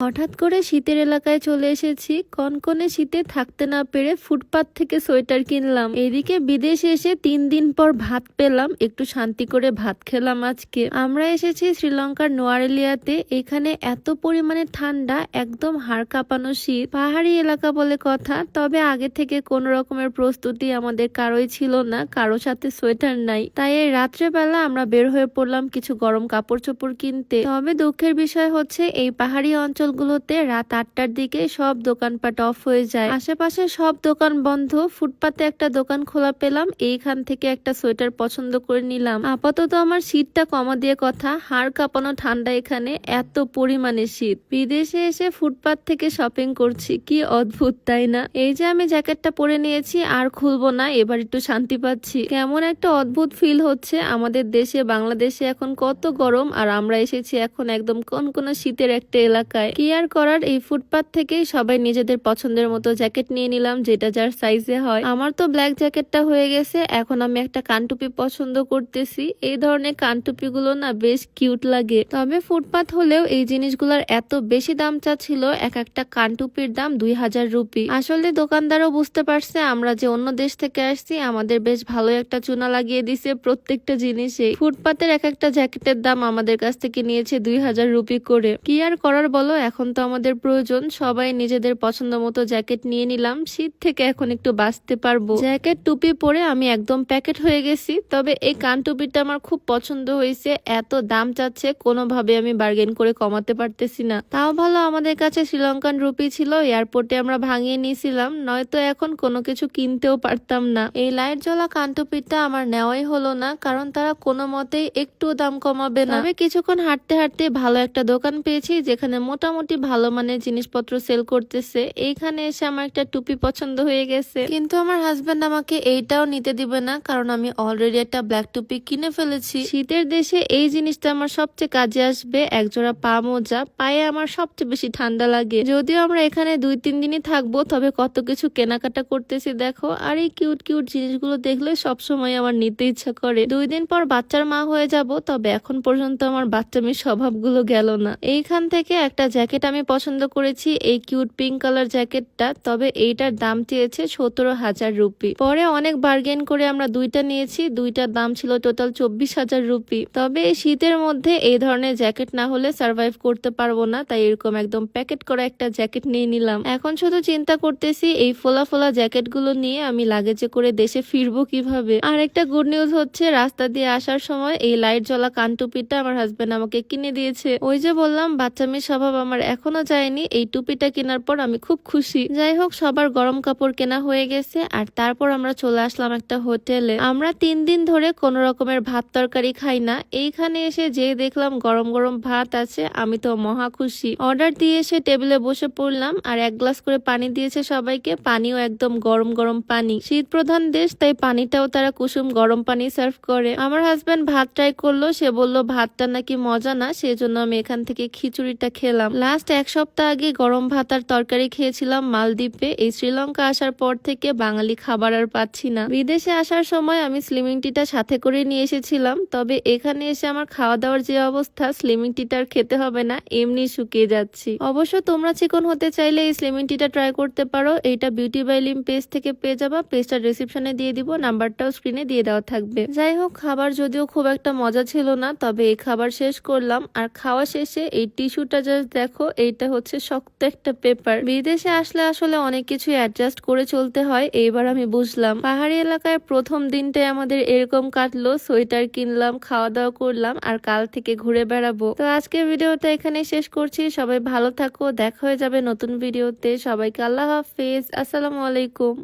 হঠাৎ করে শীতের এলাকায় চলে এসেছি। কনকনে শীতে থাকতে না পেরে ফুটপাত থেকে সোয়েটার কিনলাম। এদিকে বিদেশে এসে তিন দিন পর ভাত পেলাম। একটু শান্তি করে ভাত খেলাম আজকে। আমরা এসেছি শ্রীলঙ্কার নোয়ারেলিয়াতে। এখানে এত পরিমাণে ঠান্ডা, একদম হাড় কাঁপানো শীত। পাহাড়ি এলাকা বলে কথা, তবে আগে থেকে কোন রকমের প্রস্তুতি আমাদের কারোই ছিল না। কারও সাথে সোয়েটার নাই। তাই এই রাত্রেবেলা আমরা বের হয়ে পড়লাম কিছু গরম কাপড় চোপড় কিনতে। তবে দুঃখের বিষয় হচ্ছে, এই পাহাড়ি অঞ্চলগুলোতে রাত আটটার দিকে সব দোকানপাট অফ হয়ে যায়। আশেপাশে সব দোকান বন্ধ। ফুটপাতে একটা দোকান খোলা পেলাম। এইখান থেকে একটা সোয়েটার পছন্দ করে নিলাম। আপাতত আমার শীতটা কমা দিয়ে কথা, হাড় কাঁপানো ঠান্ডা এখানে, এত পরিমাণে শীত। বিদেশে এসে ফুটপাত থেকে শপিং করছি, কি অদ্ভুত, তাই না? এই যে আমি জ্যাকেটটা পরে নিয়েছি, আর খুলবো না, এবার একটু শান্তি পাচ্ছি। কেমন একটা অদ্ভুত ফিল হচ্ছে, আমাদের দেশে, বাংলাদেশে এখন কত গরম, আর আমরা এসেছি এখন একদম কোন কোন শীতের একটা এলাকায়। কি আর করার এই ফুটপাত থেকেই সবাই নিজেদের পছন্দের মতো জ্যাকেট নিয়ে নিলাম, যেটা যার সাইজে হয়। আমার তো ব্ল্যাক জ্যাকেটটা হয়ে গেছে, এখন আমি একটা কানটুপি পছন্দ করতেছি। এই ধরনের কানটুপি গুলো না বেশ কিউট লাগে। তবে ফুটপাত হলেও এই জিনিসগুলোর এত বেশি দাম চাচ্ছিল, এক একটা কানটুপির দাম দুই হাজার রুপি। আসলে দোকানদারও বুঝতে পারছে, আমরা যে অন্য দেশ থেকে আসছি, আমাদের বেশ ভালো একটা চুনা লাগিয়ে দিছে প্রত্যেকটা জিনিসে। ফুটপাতের এক একটা জ্যাকেটের দাম আমাদের কাছ থেকে নিয়েছে দুই হাজার রুপি করে। কি আর করার বলো এখন তো আমাদের প্রয়োজন, সবাই নিজেদের পছন্দ মতো জ্যাকেট নিয়ে নিলাম, শীত থেকে এখন একটু বাঁচতে পারব। জ্যাকেট টুপি পরে আমি একদম প্যাকেট হয়ে গেছি, তবে এই কান টুপিটা আমার খুব পছন্দ হয়েছে, এত দাম চাচ্ছে, কোনোভাবে আমি বার্গেন করে কমাতে পারতেছি না। তাও ভালো আমাদের কাছে শ্রীলঙ্কান রুপি ছিল, এয়ারপোর্টে আমরা ভাঙিয়ে নিয়েছিলাম, নয়তো এখন কোনো কিছু কিনতেও পারতাম না। এই লাইট জ্বলা কানটুপিটা আমার নেওয়াই হলো না, কারণ তারা কোনো মতেই একটু দাম কমাবে না। তবে কিছুক্ষণ হাঁটতে হাঁটতে ভালো একটা দোকান পেয়েছি, যেখানে মোটামুটি ভালো মানের জিনিসপত্র সেল করতেছে। এইখানে এসে আমার একটা টুপি পছন্দ হয়ে গেছে। কিন্তু আমার হাজবেন্ড আমাকে এইটাও নিতে দিবে না কারণ আমি অলরেডি একটা ব্ল্যাক টুপি কিনে ফেলেছি। শীতের দেশে এই জিনিসটা আমার সবচেয়ে কাজে আসবে। একজোড়া পা মোজা পায়ে আমার সবচেয়ে বেশি ঠান্ডা লাগে। যদিও আমরা এখানে দুই তিন দিনই থাকব তবে কত কিছু কেনাকাটা করতেছি দেখো। আর এই কিউট কিউট জিনিসগুলো দেখলে সবসময় আমার নিতে ইচ্ছা করে। দুই দিন পর বাচ্চার মা হয়ে যাব তবে এখন পর্যন্ত আমার বাচ্চামির স্বভাবগুলো গেল না। এইখান থেকে একটা জ্যাকেট আমি পছন্দ করেছি, এই কিউট পিঙ্ক কালার জ্যাকেটটা তবে এইটার দাম চেয়েছে সতেরো হাজার রুপি। পরে অনেক বার্গেন করে আমরা দুইটা নিয়েছি, দুইটার দাম ছিল টোটাল চব্বিশ হাজার রুপি। তবে শীতের মধ্যে এই ধরনের জ্যাকেট না হলে সার্ভাইভ করতে পারব না, তাই এরকম একদম প্যাকেট করা একটা জ্যাকেট নিয়ে নিলাম। এখন শুধু চিন্তা করতেছি, এই ফোলা ফোলা জ্যাকেটগুলো নিয়ে আমি লাগেজে করে দেশে ফিরবো কীভাবে? আর একটা গুড নিউজ হচ্ছে, রাস্তা দিয়ে আসার সময় এই লাইট জ্বলা কানটুপিটা আমার হাজবেন্ড আমাকে কিনে দিয়েছে। ওই যে বললাম, বাচ্চা মেয়ে স্বভাব আমার এখনও যায়নি। এই টুপিটা কেনার পর আমি খুব খুশি। যাই হোক, সবার গরম কাপড় কেনা হয়ে গেছে আর তারপর আমরা চলে আসলাম একটা হোটেলে। আমরা তিন দিন ধরে কোন রকমের ভাত তরকারি খাই না। এইখানে এসে যে দেখলাম গরম গরম ভাত আছে, আমি তো মহা খুশি। অর্ডার দিয়ে এসে টেবিলে বসে পড়লাম আর এক গ্লাস করে পানি দিয়েছে সবাইকে। পানিও একদম গরম গরম পানি। শীত প্রধান দেশ, তাই পানিটাও তারা কুসুম গরম পানি সার্ভ করে। আমার হাজবেন্ড ভাত ট্রাই করল, সে বলল, ভাতটা নাকি মজা না, সেজন্য আমি এখান থেকে খিচুড়িটা খেলাম। লাস্ট এক সপ্তাহ আগে গরম ভাত আর তরকারি খেয়েছিলাম মালদ্বীপে। এই শ্রীলঙ্কা আসার পর থেকে বাঙালি খাবার আর পাচ্ছি না। বিদেশে আসার সময় আমি স্লিমিং টিটা সাথে করে নিয়ে এসেছিলাম। তবে এখানে এসে আমার খাওয়া দাওয়ার যে অবস্থা স্লিমিং টিটা আর খেতে হবে না, এমনি শুকিয়ে যাচ্ছি। অবশ্য তোমরা চিকন হতে চাইলে এই স্লিমিং টিটা ট্রাই করতে পারো। এইটা বিউটি বাই লিম পেজ থেকে পেয়ে যাবা। পেজটা ডিসক্রিপশনে দিয়ে দিব নাম্বারটাও স্ক্রিনে দিয়ে দেওয়া থাকবে। যাই হোক, খাবার যদিও খুব একটা মজা ছিল না, তবে এই খাবার শেষ করলাম। আর খাওয়া শেষে এই টিস্যুটা জাস্ট দেখো এইটা হচ্ছে শক্ত একটা পেপার বিদেশে আসলে আসলে অনেক কিছু অ্যাডজাস্ট করে চলতে হয়, এইবার আমি বুঝলাম। পাহাড়ি এলাকায় প্রথম দিনটাই আমাদের এরকম কাটলো, সোয়েটার কিনলাম খাওয়া দাওয়া করলাম, আর কাল থেকে ঘুরে বেড়াবো। তো আজকের ভিডিওটা এখানে শেষ করছি। সবাই ভালো থাকো, দেখা হয়ে যাবে নতুন ভিডিওতে। সবাইকে আল্লাহ হাফেজ। আসসালামু আলাইকুম।